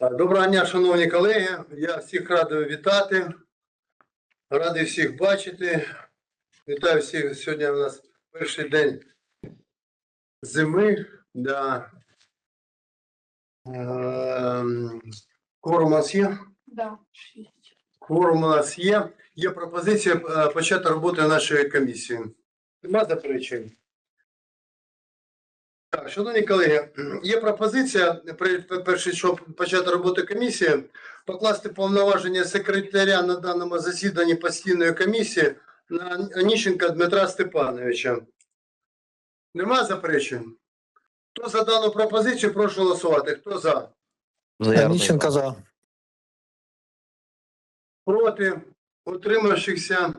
Доброго дня, шановні колеги. Я всіх радий вітати. Радий всіх бачити. Вітаю всіх. Сьогодні у нас перший день зими. Да. Ем, Кворум у нас є? Да. Кворум у нас є. Є пропозиція е, почати роботу нашої комісії. Нема заперечень? Так, шановні колеги, є пропозиція, перше, щоб почати роботу комісії, покласти повноваження секретаря на даному засіданні постійної комісії на Аніщенка Дмитра Степановича. Нема заперечень? Хто за дану пропозицію, прошу голосувати. Хто за? Онищенко за. Проти? Утримавшихся?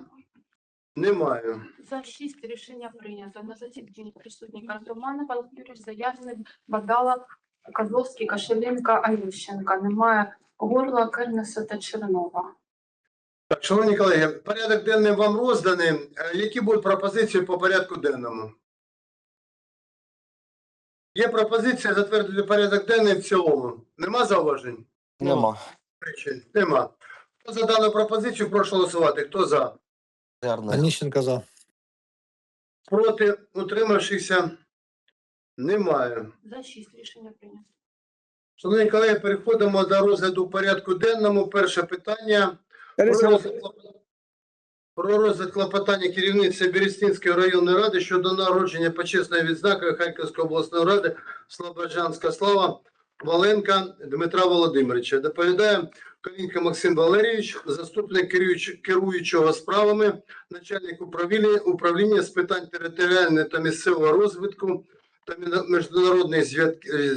Немає. За шість рішення прийнято. На засіданні присутні Олег Юрійович, Заявник, Бадала, Козловський, Кашеленко, Анющенка. Немає Горла, Кернеса та Чернова. Так, шановні колеги, порядок денний вам розданий. Е, Які будуть пропозиції по порядку денному? Є пропозиція затвердити порядок денний в цілому. Нема зауважень? Нема. Нема. Хто за дану пропозицію, прошу голосувати. Хто за? Онищенко за. Проти? Утримавшихся? Немає. За шість рішення прийнято. Шановні колеги, переходимо до розгляду порядку денному. Перше питання. Про розгляд Про розгляд клопотання керівництва Берестинської районної ради щодо народження почесної відзнаки Харківської обласної ради Слобожанська слава Валенка Дмитра Володимировича. Доповідає Калінка Максим Валерійович, заступник керуюч- керуючого справами, начальник управління, управління з питань територіального та місцевого розвитку та міжнародних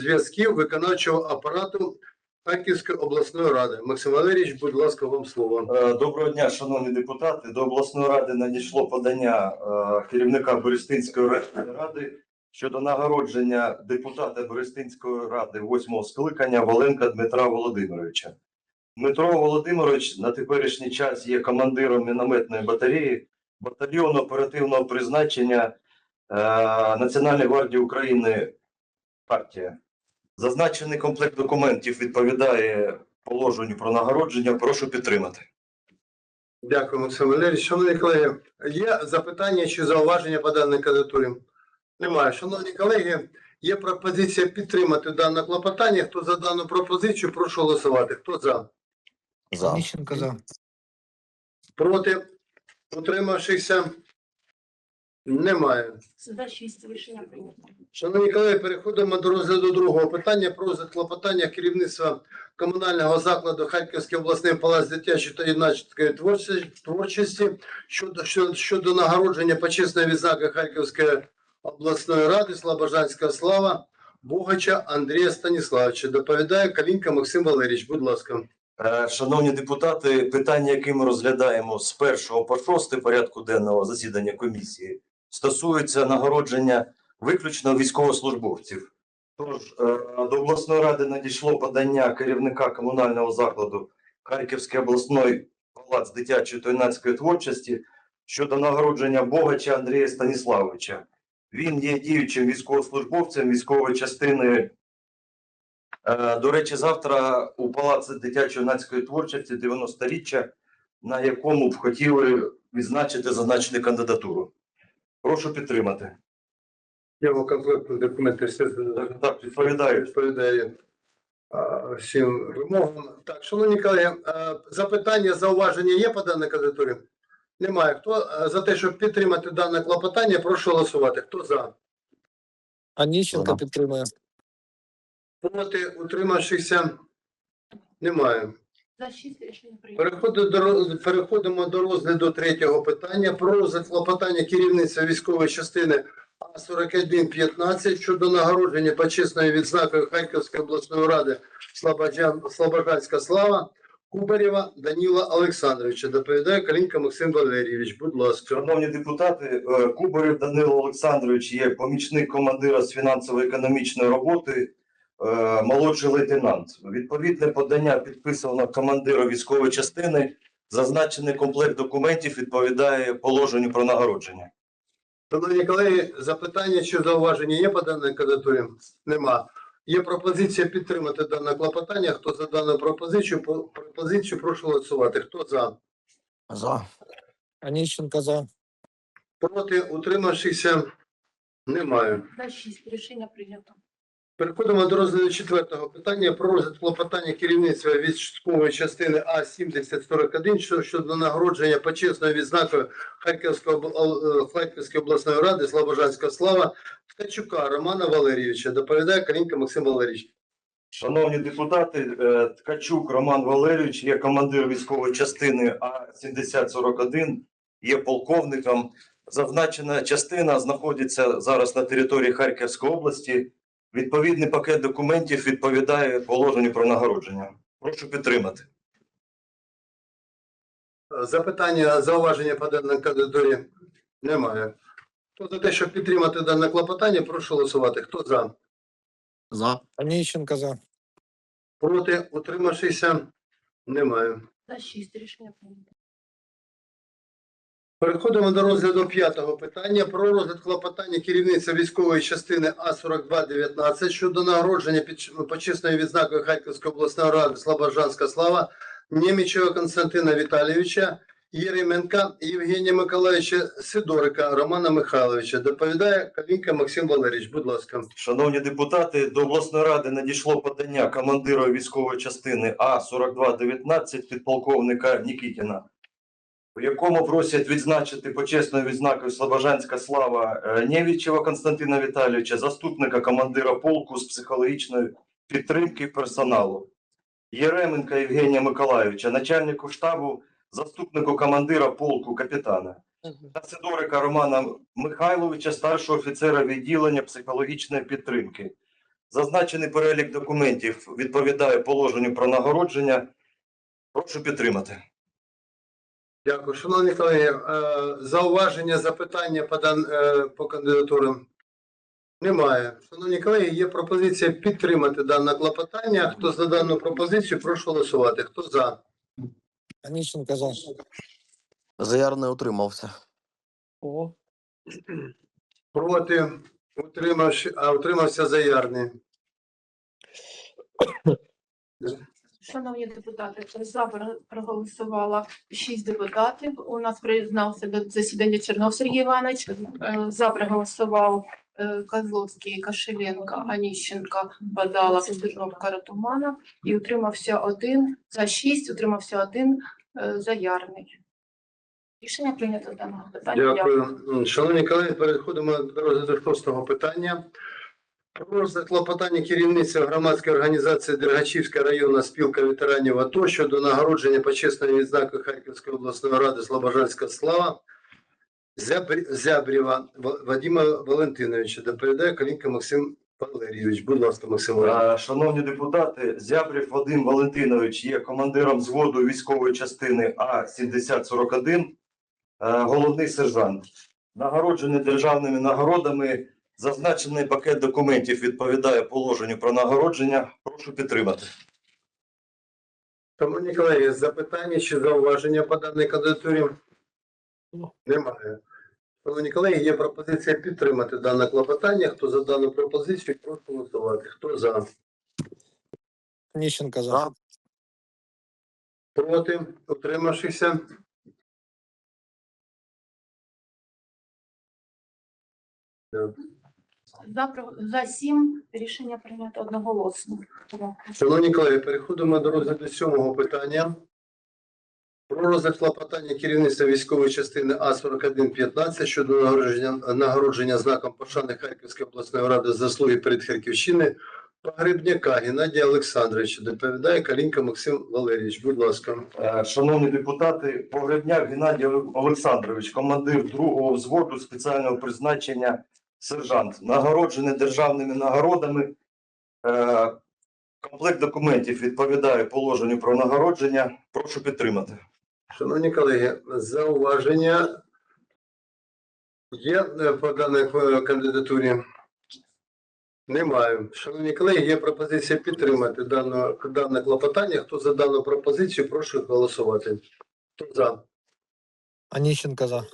зв'язків виконавчого апарату Харківської обласної ради. Максим Валерійович, будь ласка, вам слово. Е, Доброго дня, шановні депутати. До обласної ради надійшло подання е, керівника Берестинської ради щодо нагородження депутата Берестинської ради восьмого скликання Валенка Дмитра Володимировича. Дмитро Володимирович на теперішній час є командиром мінометної батареї батальйону оперативного призначення е, Національної гвардії України партія. Зазначений комплект документів відповідає положенню про нагородження. Прошу підтримати. Дякую, Максим Валерійович. Шановні колеги, є запитання чи зауваження по даній кандидатурі? Немає. Шановні колеги, є пропозиція підтримати дане клопотання. Хто за дану пропозицію, прошу голосувати. Хто за? За. Онищенко за. Проти? Утримавшихся? Немає. За шість рішення прийнято. Шановні колеги, переходимо до розгляду другого питання про розгляд клопотання керівництва комунального закладу Харківський обласний палац дитячої та юнацької творчості, творчості щодо, щодо, щодо нагородження почесної відзнаки Харківської обласної ради Слобожанська слава Богача Андрія Станіславовича. Доповідає Калінка Максим Валерійович. Будь ласка. Е, Шановні депутати, питання, які ми розглядаємо з 1 по 6 порядку денного засідання комісії, стосуються нагородження виключно військовослужбовців. Тож е, до обласної ради надійшло подання керівника комунального закладу Харківський обласний палац дитячої та юнацької творчості щодо нагородження Богача Андрія Станіславовича. Він є діючим військовослужбовцем військової частини До речі, завтра у Палаці дитячо-юнацької творчості 90-річчя, на якому б хотіли відзначити зазначену кандидатуру. Прошу підтримати. Його комплект документів все Так, відповідаю. відповідає всім вимогам. Так, шановні колеги, запитання, зауваження є по даній кандидатурі? Немає. Хто за те, щоб підтримати дане клопотання, прошу голосувати. Хто за? Онищенко За. підтримує. Проти утримавшихся? Немає. За шість рішення прийнято. Переходимо до, роз- переходимо до розгляду третього питання про розгляд клопотання керівництва військової частини А4115 щодо нагородження почесною відзнакою Харківської обласної ради Слобожан, Слобожанська слава Кубарєва Даніла Олександровича. Доповідає Калінка Максим Валерійович. Будь ласка. Шановні депутати, е, Кубарів Данило Олександрович є помічник командира з фінансово-економічної роботи, молодший лейтенант. Відповідне подання підписано командиром військової частини. Зазначений комплект документів відповідає положенню про нагородження. Шановні колеги, запитання чи зауваження є по даній кандидатурі? Нема. Є пропозиція підтримати дане клопотання. Хто за дану пропозицію, пропозицію прошу голосувати. Хто за? За. Онищенко за. Проти утримавшихся немає. За 6 рішення прийнято. Переходимо до розгляду четвертого питання про розгляд клопотання керівництва військової частини А 7041 щодо нагородження почесною відзнакою Харківської е, Харківської обласної ради Слобожанська слава Ткачука Романа Валерійовича. Доповідає Калінка Максим Валерійович. Шановні депутати, е, Ткачук Роман Валерійович є командир військової частини А-7041, є полковником. Зазначена частина знаходиться зараз на території Харківської області. Відповідний пакет документів відповідає положенню про нагородження. Прошу підтримати. Запитання, зауваження по даній кандидатурі немає. Хто за те, щоб підтримати дане клопотання, прошу голосувати. Хто за? За. Онищенко за. Проти утримавшися немає. За 6 рішення прийнято. Переходимо до розгляду п'ятого питання про розгляд клопотання керівництва військової частини А-4219 щодо нагородження під почесною відзнакою Харківської обласної ради Слобожанська слава Нємічева Константина Віталійовича, Єременка Євгенія Миколаївича Сидорика Романа Михайловича. Доповідає Калінка Максим Валерійович. Будь ласка. Шановні депутати, до обласної ради надійшло подання командира військової частини А-4219 підполковника Нікітіна, в якому просять відзначити почесною відзнакою Слобожанська слава е, Нєвічева Константина Віталійовича, заступника командира полку з психологічної підтримки персоналу, Єременка Євгенія Миколаївича, начальнику штабу, заступнику командира полку капітана та Сидорика Романа Михайловича, старшого офіцера відділення психологічної підтримки. Зазначений перелік документів відповідає положенню про нагородження. Прошу підтримати. Дякую. Шановні колеги, е, зауваження, запитання по, дан, е, по кандидатурам немає. Шановні колеги, є пропозиція підтримати дане клопотання. Хто за дану пропозицію, прошу голосувати. Хто за? Онищенко за. Заяр не утримався. О. Проти? Утримавши, а утримався заярний. Шановні депутати, за про- проголосувало 6 депутатів. У нас приєднався до засідання Чернов Сергій Іванович. Е, За проголосував е, Козловський, Кашеленко, Аніщенко, Бадала, Сидоров, Каратумана. І утримався один. За 6 утримався один е, Заярний. Рішення прийнято даного питання. Дякую. М, Шановні колеги, переходимо до розгляду шостого питання. Про розгляд клопотання керівництва громадської організації Дергачівська районна спілка ветеранів АТО щодо нагородження почесної відзнакою Харківської обласної ради Слобожанська слава Зябрєва Вадима Валентиновича. Доповідає Калінка Максим Валерійович. Будь ласка, Максим Валерійович. Е, Шановні депутати, Зябрів Вадим Валентинович є командиром взводу військової частини А-7041, е, головний сержант. Нагороджений державними нагородами. Зазначений пакет документів відповідає положенню про нагородження. Прошу підтримати. Шановні колеги, запитання чи зауваження по даній кандидатурі? Немає. Шановні колеги, є пропозиція підтримати дане клопотання. Хто за дану пропозицію, прошу голосувати. Хто за? Онищенко за. За. Проти? Утримавшися? За, за 7 рішення прийнято одноголосно. Шановні колеги, переходимо до розгляду сьомого питання. Про розгляд клопотання керівництва військової частини А4115 щодо нагородження, нагородження знаком пошани Харківської обласної ради заслуги перед Харківщини Погребняка Геннадія Олександровича. Доповідає Калінка Максим Валерійович. Будь ласка. Е, Шановні депутати, Погребняк Геннадій Олександрович, командир другого взводу спеціального призначення сержант, нагороджений державними нагородами. Е, Комплект документів відповідає положенню про нагородження. Прошу підтримати. Шановні колеги, зауваження є е, по даній е, кандидатурі? Немає. Шановні колеги, є пропозиція підтримати дане, дане клопотання. Хто за дану пропозицію, прошу голосувати. Хто за? Онищенко за.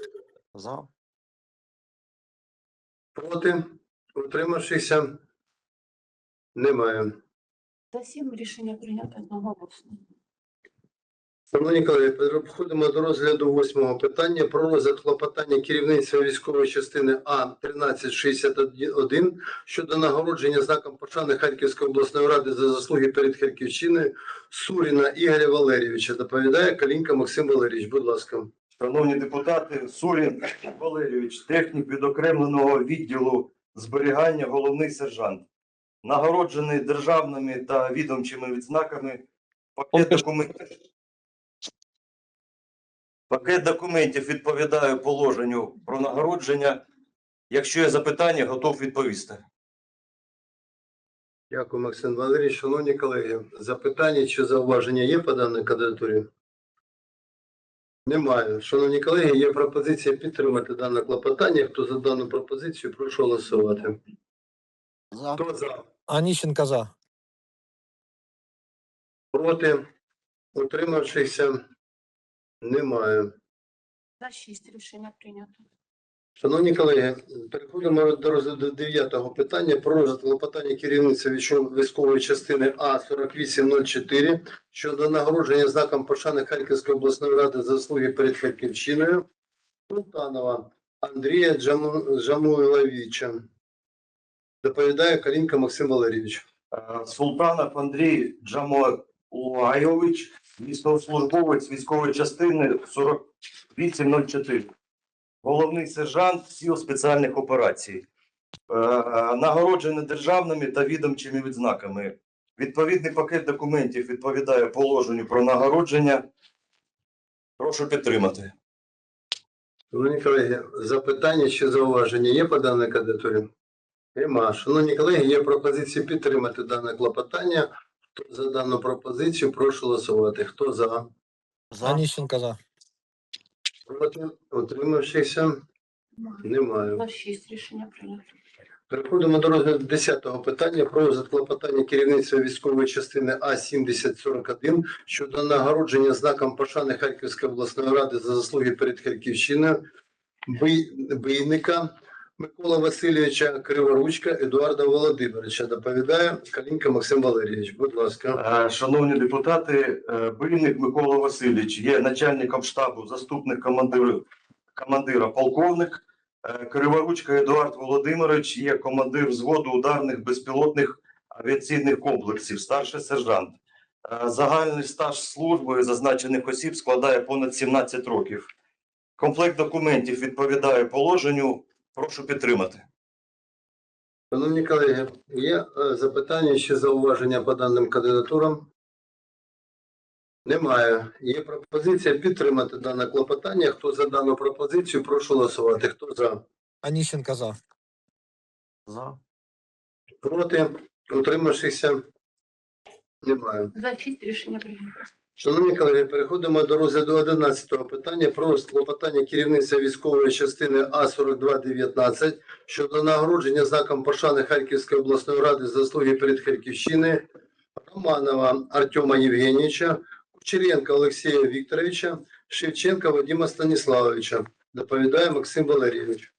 За. Проти? Утримавшися? Немає. За сім рішення прийнято одноголосно. Шановні колеги, переходимо до розгляду восьмого питання про розгляд клопотання керівництва військової частини А 1361 щодо нагородження знаком пошани Харківської обласної ради за заслуги перед Харківщиною Суріна Ігоря Валерійовича. Доповідає Калінка Максим Валерійович. Будь ласка. Шановні депутати, Сурін Валерійович, технік відокремленого відділу зберігання, головний сержант, нагороджений державними та відомчими відзнаками. Пакет документів, пакет документів відповідає положенню про нагородження. Якщо є запитання, готов відповісти. Дякую, Максим Валерійович. Шановні колеги, запитання чи зауваження є по даній кандидатурі? Немає. Шановні колеги, є пропозиція підтримати дане клопотання. Хто за дану пропозицію, прошу голосувати. За. Хто за? Аніщенка за. Проти? Утримавшихся? Немає. За шість рішення прийнято. Шановні колеги, переходимо до розгляду дев'ятого питання про розгляд керівництва військової частини А 4804 щодо нагородження знаком пошани Харківської обласної ради заслуги перед Харківщиною Султанова Андрія Джаму- Джамуйловича. Доповідає Калінка Максим Валерійович. Е, Султанов Андрій Джамоайович, військовослужбовець військової частини 4804. Головний сержант сил спеціальних операцій. Е, Нагороджений державними та відомчими відзнаками. Відповідний пакет документів відповідає положенню про нагородження. Прошу підтримати. Шановні колеги, запитання чи зауваження є по даній кандидатурі? Нема. Шановні колеги, є пропозиція підтримати дане клопотання. Хто за дану пропозицію, прошу голосувати. Хто за? За. Онищенко за. Проти? Утримавшихся? Немає. На 6 рішення прийнято. Переходимо до розгляду 10-го питання про заклопотання керівництва військової частини А-7041 щодо нагородження знаком пошани Харківської обласної ради за заслуги перед Харківщиною бійника Бийника Микола Васильовича Криворучка Едуарда Володимировича. Доповідає Калінка Максим Валерійович. Будь ласка. Е, Шановні депутати, е, Микола Васильович є начальником штабу, заступник командира, командира полковник. Е, Криворучка Едуард Володимирович є командир взводу ударних безпілотних авіаційних комплексів, старший сержант. Загальний стаж служби зазначених осіб складає понад 17 років. Комплект документів відповідає положенню. Прошу підтримати. Шановні колеги, є е, запитання чи зауваження по даним кандидатурам? Немає. Є пропозиція підтримати дане клопотання. Хто за дану пропозицію, прошу голосувати. Хто за? Онищенко за. За. Проти? Утримавшихся? Немає. За шість рішення прийнято. Шановні колеги, переходимо до розгляду 11-го питання про клопотання керівництва військової частини А4219 щодо нагородження знаком пошани Харківської обласної ради заслуги перед Харківщиною Романова Артема Євгенійовича, Кучеренка Олексія Вікторовича, Шевченка Вадима Станіславовича. Доповідає Максим Валерійович.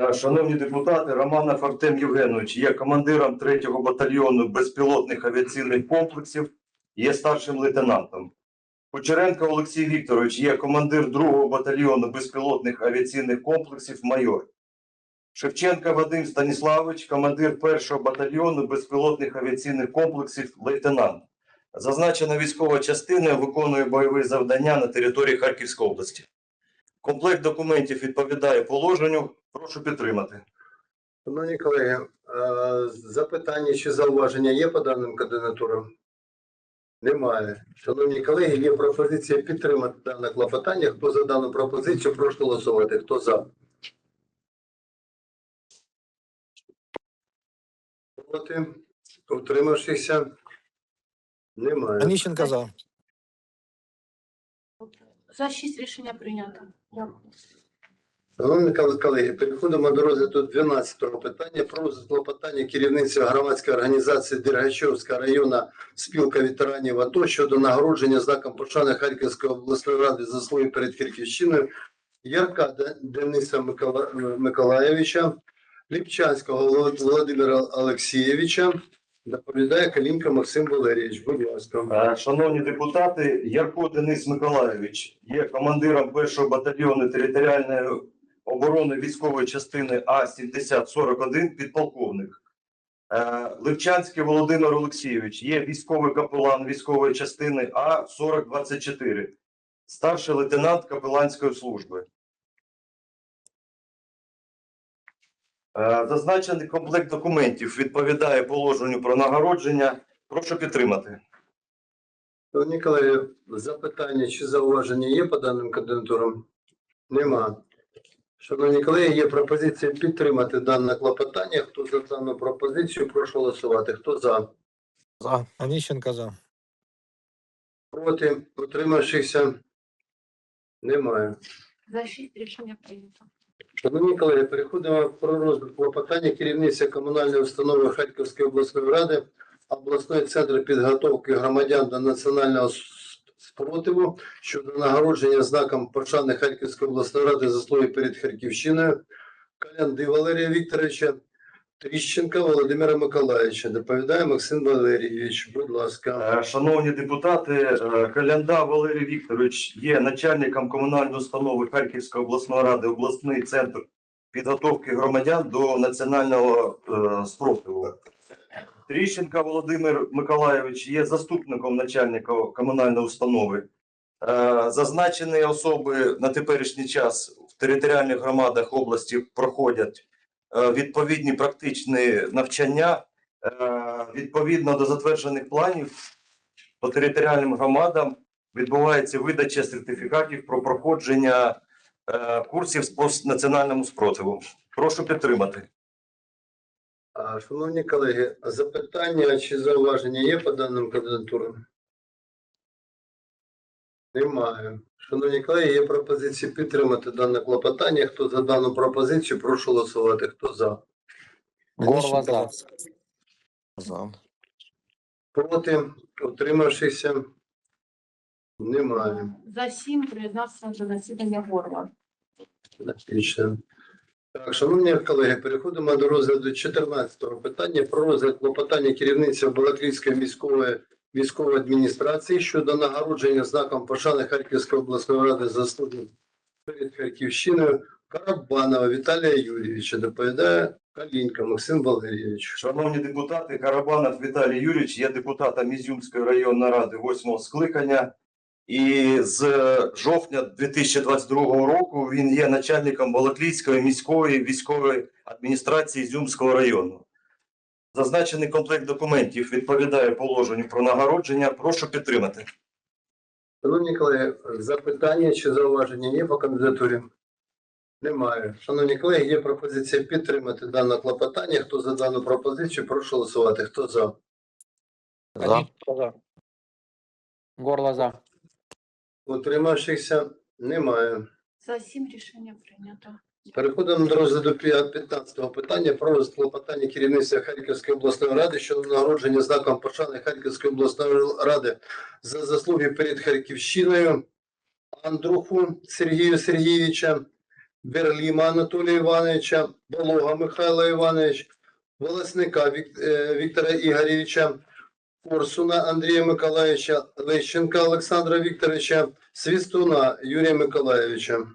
Е, Шановні депутати, Романов Артем Євгенович є командиром 3-го батальйону безпілотних авіаційних комплексів, є старшим лейтенантом. Кучеренко Олексій Вікторович є командир 2-го батальйону безпілотних авіаційних комплексів, майор. Шевченко Вадим Станіславович, командир 1-го батальйону безпілотних авіаційних комплексів, лейтенант. Зазначена військова частина виконує бойові завдання на території Харківської області. Комплект документів відповідає положенню. Прошу підтримати. Шановні колеги, е, запитання чи зауваження є по даним кандидатурам? Немає. Шановні колеги, є пропозиція підтримати дане клопотання. Хто за дану пропозицію, прошу голосувати. Хто за? Проти? Утримавшихся? Немає. Онищенко за. За шість рішення прийнято. Дякую. Шановні колеги, переходимо до розгляду 12-го питання про розгляд клопотання керівництва громадської організації Дергачовська районна спілка ветеранів АТО щодо нагородження знаком пошани Харківської обласної ради за заслуги перед Харківщиною Ярка Дениса Микола- Миколаєвича, Ліпчанського Володимира Олексійовича, Доповідає Калінка Максим Валерійович. Будь ласка. Е, Шановні депутати, Ярко Денис Миколайович є командиром першого батальйону територіальної оборони військової частини А 7041 підполковник. Е, Левчанський Володимир Олексійович є військовий капелан військової частини А 4024, старший лейтенант капеланської служби. Е, Зазначений комплект документів відповідає положенню про нагородження. Прошу підтримати. Колеги, запитання чи зауваження є по даним кандидатурам? Нема. Шановні колеги, є пропозиція підтримати дане клопотання. Хто за дану пропозицію, прошу голосувати. Хто за? За. Онищенко за. Проти? Утримавшихся? Немає. За шість рішення прийнято. Шановні колеги, переходимо про розгляд клопотання керівництва комунальної установи Харківської обласної ради, обласний центр підготовки громадян до національного спротиву щодо нагородження знаком пошани Харківської обласної ради заслуги перед Харківщиною Калянди Валерія Вікторовича, Тріщенка Володимира Миколаївича. Доповідає Максим Валерійович. Будь ласка. Е, Шановні депутати, е, Калянда Валерій Вікторович є начальником комунальної установи Харківської обласної ради, обласний центр підготовки громадян до національного е, спротиву. Тріщенка Володимир Миколайович є заступником начальника комунальної установи. Е, Зазначені особи на теперішній час в територіальних громадах області проходять е, відповідні практичні навчання Е, відповідно до затверджених планів по територіальним громадам відбувається видача сертифікатів про проходження курсів по національному спротиву. Прошу підтримати. А, Шановні колеги, запитання чи зауваження є по даним кандидатурам? Немає. Шановні колеги, є пропозиція підтримати дане клопотання. Хто за дану пропозицію, прошу голосувати. Хто за? Горло за. За. Проти? Утримавшися? Немає. За сім приєднався до засідання горла. Отлично. Так, шановні колеги, переходимо до розгляду 14-го питання про розгляд клопотання керівництва Балаклійської міської військової адміністрації щодо нагородження знаком пошани Харківської обласної ради заслуги перед Харківщиною Карабанова Віталія Юрійовича. Доповідає Калінка Максим Валерійович. Шановні депутати, Карабанов Віталій Юрійович є депутатом Ізюмської районної ради 8 скликання. І з жовтня 2022 року він є начальником Балаклійської міської військової адміністрації Ізюмського району. Зазначений комплект документів відповідає положенню про нагородження. Прошу підтримати. Шановні колеги, запитання чи зауваження є по кандидатурі? Немає. Шановні колеги, є пропозиція підтримати дане клопотання. Хто за дану пропозицію, прошу голосувати. Хто за? За. За. Горло за. Утримавшихся немає. За сім рішення прийнято. Переходимо до розгляду 15-го питання про розгляд клопотання керівництва Харківської обласної ради щодо нагородження знаком пошани Харківської обласної ради за заслуги перед Харківщиною Андруху Сергію Сергійовича, Берліма Анатолія Івановича, Болога Михайла Івановича, Волосника е, Віктора Ігоревича, Корсуна Андрія Миколаївича, Лещенка Олександра Вікторовича, Свістуна Юрія Миколаївича.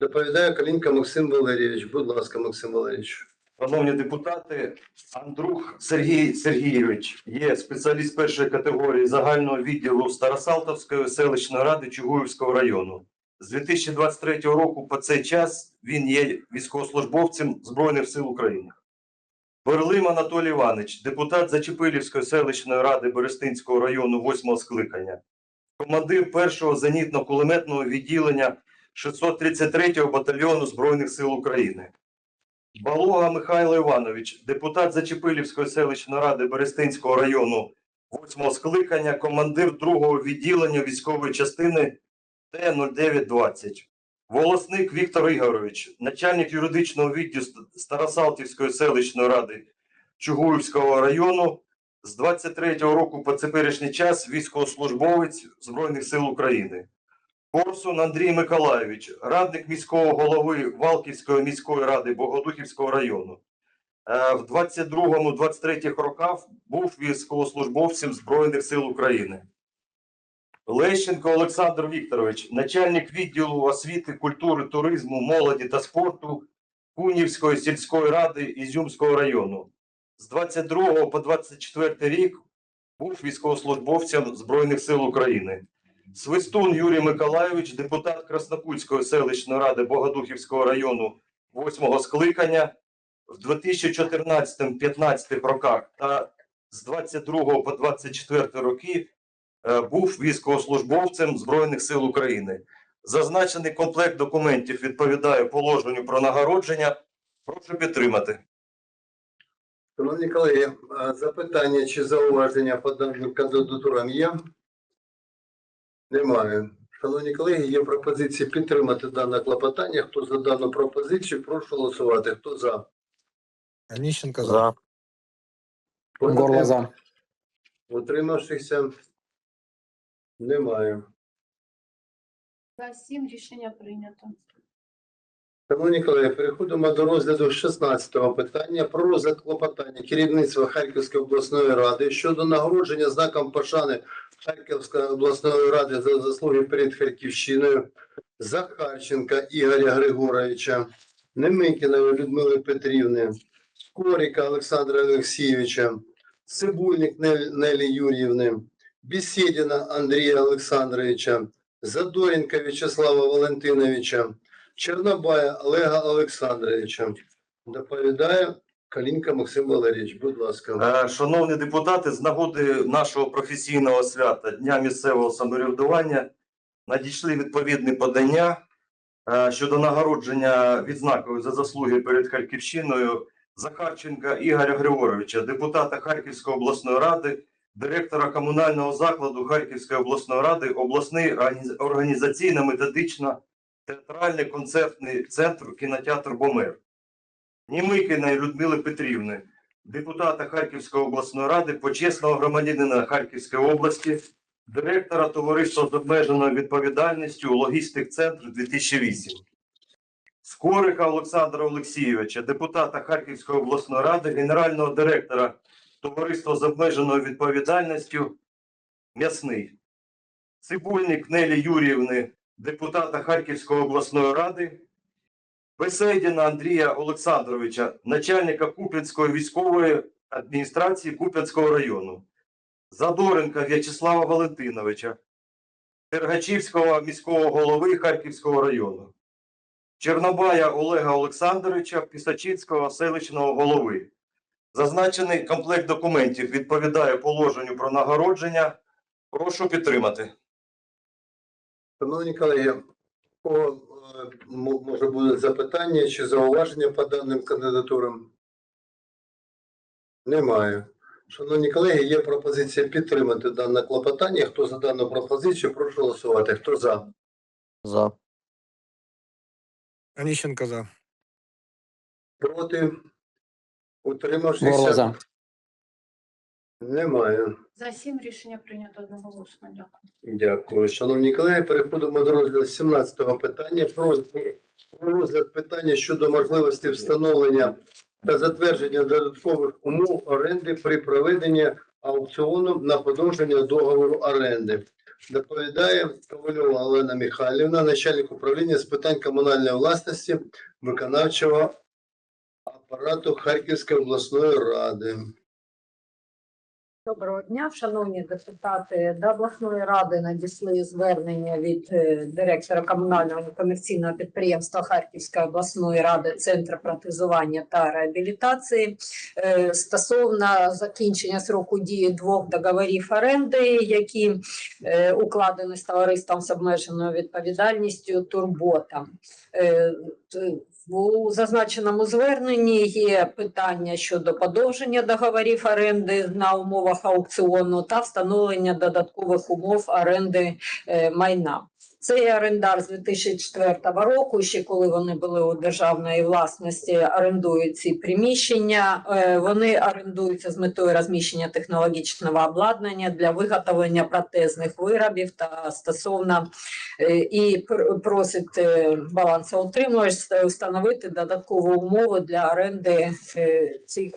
Доповідає Калінка Максим Валерійович. Будь ласка, Максим Валерійович. Шановні депутати, Андрух Сергій Сергійович є спеціаліст першої категорії загального відділу Старосалтовської селищної ради Чугуївського району. З 2023 року по цей час він є військовослужбовцем Збройних сил України. Берлим Анатолій Іванович, депутат Зачепилівської селищної ради Берестинського району 8-го скликання, командир першого зенітно-кулеметного відділення 633-го батальйону Збройних сил України. Балога Михайло Іванович, депутат Зачепилівської селищної ради Берестинського району 8-го скликання, командир 2-го відділення військової частини Т-0920. Волосник Віктор Ігорович, начальник юридичного відділу Старосалтівської селищної ради Чугуївського району з 23-го року по теперішній час військовослужбовець Збройних сил України. Корсун Андрій Миколайович, радник міського голови Валківської міської ради Богодухівського району. е, в 22-23 роках був військовослужбовцем Збройних сил України. Лещенко Олександр Вікторович, начальник відділу освіти, культури, туризму, молоді та спорту Кунівської сільської ради Ізюмського району. З 22 по 24 рік був військовослужбовцем Збройних сил України. Свистун Юрій Миколайович, депутат Краснопутської селищної ради Богодухівського району 8 скликання в 2014-15 роках та з 22 по 24 роки був військовослужбовцем Збройних сил України. Зазначений комплект документів відповідає положенню про нагородження. Прошу підтримати. Шановні колеги, запитання чи зауваження по даним кандидатурам є? Немає. Шановні колеги, є пропозиція підтримати дане клопотання. Хто за дану пропозицію, прошу голосувати. Хто за? Онищенко за. За. Горло за. Утримавшихся? Немає. За сім рішення прийнято. Шановні колеги, переходимо до розгляду 16-го питання про розгляд клопотання керівництва Харківської обласної ради щодо нагородження знаком пошани Харківської обласної ради за заслуги перед Харківщиною Захарченка Ігоря Григоровича, Немикіної Людмили Петрівни, Скорика Олександра Олексійовича, Цибульник Нелі Юріївни, Бесідіна Андрія Олександровича, Задоренка В'ячеслава Валентиновича, Чорнобая Олега Олександровича. Доповідає Калінка Максим Валерійович. Будь ласка. Е, Шановні депутати, з нагоди нашого професійного свята Дня місцевого самоврядування надійшли відповідні подання е, щодо нагородження відзнакою за заслуги перед Харківщиною Захарченка Ігоря Григоровича, депутата Харківської обласної ради, директора комунального закладу Харківської обласної ради, обласний організаційно-методично театральний концертний центр кінотеатр Бомер. Німикіної Людмили Петрівни, депутата Харківської обласної ради, почесного громадянина Харківської області, директора товариства з обмеженою відповідальністю Логістик Центр 2008. Скорика Олександра Олексійовича, депутата Харківської обласної ради, генерального директора товариства з обмеженою відповідальністю М'ясний. Цибульник Нелі Юріївни, депутата Харківської обласної ради, Беседіна Андрія Олександровича, начальника Куп'янської військової адміністрації Куп'янського району, Задоренка В'ячеслава Валентиновича, Тергачівського міського голови Харківського району, Чернобая Олега Олександровича, Пісачинського селищного голови. Зазначений комплект документів відповідає положенню про нагородження. Прошу підтримати. Шановні колеги, кого е, може бути запитання чи зауваження по даним кандидатурам? Немає. Шановні колеги, є пропозиція підтримати дане клопотання. Хто за дану пропозицію, прошу голосувати. Хто за? За. Онищенко за. Проти? За. Немає. За сім рішення прийнято одноголосно. Дякую. Дякую. Шановні колеги, переходимо до розгляду 17-го питання. Про розгляд питання щодо можливості встановлення та затвердження додаткових умов оренди при проведенні аукціону на подовження договору оренди. Доповідає Ковальова Олена Михайлівна, начальник управління з питань комунальної власності виконавчого апарату Харківської обласної ради. Доброго дня, шановні депутати. До обласної ради надійшли звернення від е, директора комунального некомерційного підприємства Харківської обласної ради Центр протезування та реабілітації е, стосовно закінчення сроку дії двох договорів оренди, які е, укладені з товариством з обмеженою відповідальністю Турбота. У зазначеному зверненні є питання щодо подовження договорів оренди на умовах аукціону та встановлення додаткових умов оренди е, майна. Цей орендар з 2004 року, ще коли вони були у державної власності, орендують ці приміщення. Е, Вони орендуються з метою розміщення технологічного обладнання для виготовлення протезних виробів та стосовно е, і просить е, балансоутримувач встановити додаткові умови для оренди цих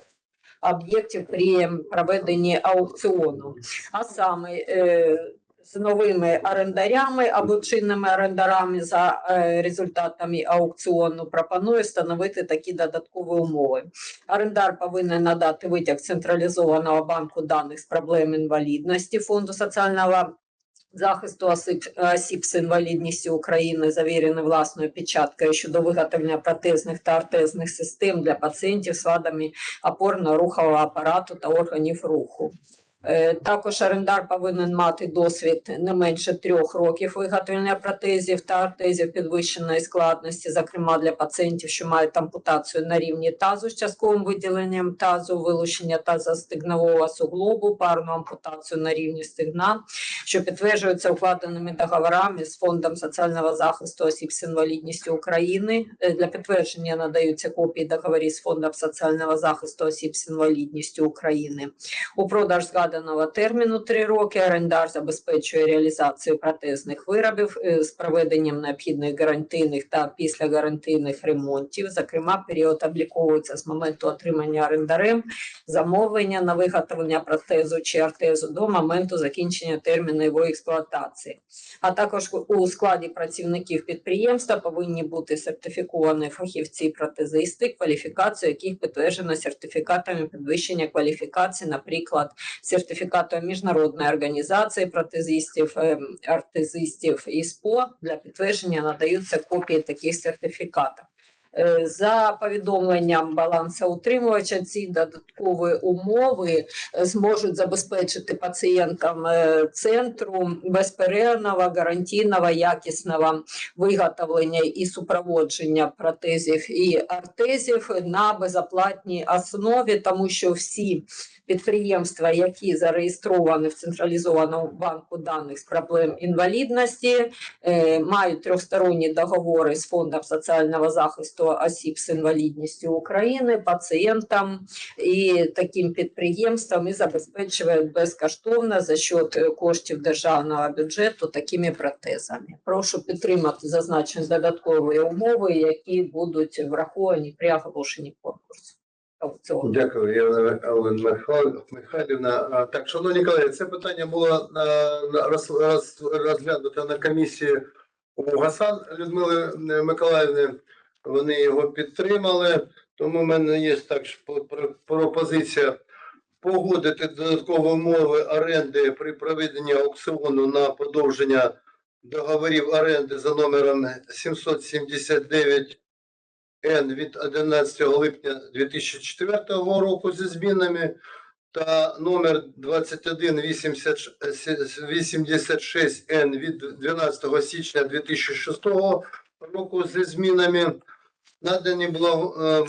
об'єктів при проведенні аукціону. А саме з новими орендарями або чинними орендарами за е, результатами аукціону пропонує встановити такі додаткові умови. Орендар повинен надати витяг централізованого банку даних з проблем інвалідності Фонду соціального захисту осіб, осіб з інвалідністю України, завірений власною печаткою щодо виготовлення протезних та артезних систем для пацієнтів з вадами опорно-рухового апарату та органів руху. Е, Також орендар повинен мати досвід не менше трьох років виготовлення протезів та артезів підвищеної складності, зокрема для пацієнтів, що мають ампутацію на рівні тазу з частковим виділенням тазу, вилучення тазостегнового суглобу, парну ампутацію на рівні стегна, що підтверджується укладеними договорами з Фондом соціального захисту осіб з інвалідністю України. Е, Для підтвердження надаються копії договорів з Фондом соціального захисту осіб з інвалідністю України. У продаж Упродовж згаданого терміну 3 роки орендар забезпечує реалізацію протезних виробів е, з проведенням необхідних гарантійних та післягарантійних ремонтів. Зокрема, період обліковується з моменту отримання орендарем замовлення на виготовлення протезу чи артезу до моменту закінчення терміну його експлуатації. А також у складі працівників підприємства повинні бути сертифіковані фахівці-протезисти, кваліфікацію яких підтверджено сертифікатами підвищення кваліфікації, наприклад, сертифікатом міжнародної організації протезистів, ем, артезистів ІСПО для підтвердження надаються копії таких сертифікатів. Е, За повідомленням балансоутримувача, ці додаткові умови е, зможуть забезпечити пацієнтам е, центру безперервного, гарантійного, якісного виготовлення і супроводження протезів і артезів на безоплатній основі, тому що всі підприємства, які зареєстровані в централізованому банку даних з проблем інвалідності, мають трьохсторонні договори з фондом соціального захисту осіб з інвалідністю України, пацієнтам і таким підприємствам і забезпечують безкоштовно за счет е, коштів державного бюджету такими протезами. Прошу підтримати зазначені додаткові умови, які будуть враховані при оголошенні конкурсу. Дякую, Олена Михайлівна. Так, шановні колеги, це питання було роз- розглянуто на комісії у Гасан Людмили е, Миколаївни. Вони його підтримали. Тому в мене є так пропозиція погодити додаткові умови оренди при проведенні аукціону на подовження договорів оренди за номером 779 Н від 11 липня 2004 року зі змінами та номер 2186 Н від 12 січня 2006 року зі змінами. Надані було е, е,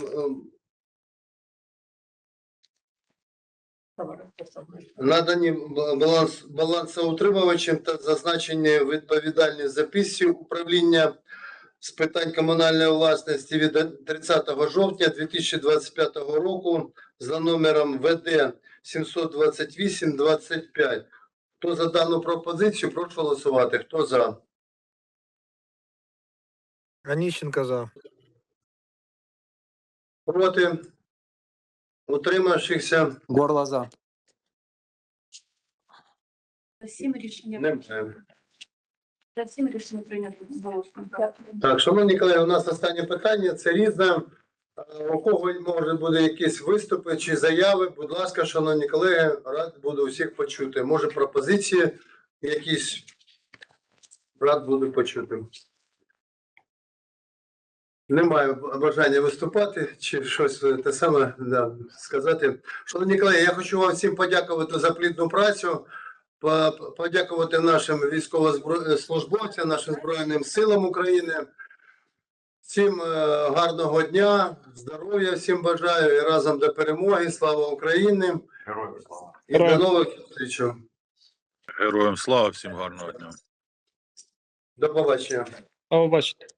надані баланс балансоутримувачем та зазначені відповідальні записі управління з питань комунальної власності від 30 жовтня 2025 року за номером ВД 728-25. Хто за дану пропозицію, прошу голосувати. Хто за? Онищенко за. Проти? Утримавшихся? Горло за. За сім рішення. Немає. За сім рішення прийнято. Голосно. Так, шановні колеги, у нас останнє питання. Це різне. Е, У кого може буде якісь виступи чи заяви? Будь ласка, шановні колеги, рад буду усіх почути. Може, пропозиції якісь рад буду почути. Немає бажання виступати чи щось те саме да, сказати. Шановні колеги, я хочу вам всім подякувати за плідну працю, подякувати нашим військовослужбовцям, нашим Збройним силам України. Всім е, гарного дня, здоров'я всім бажаю і разом до перемоги. Слава Україні! Героям слава. І до нових зустрічей. Героям слава всім гарного дня. До побачення. Ви бачите.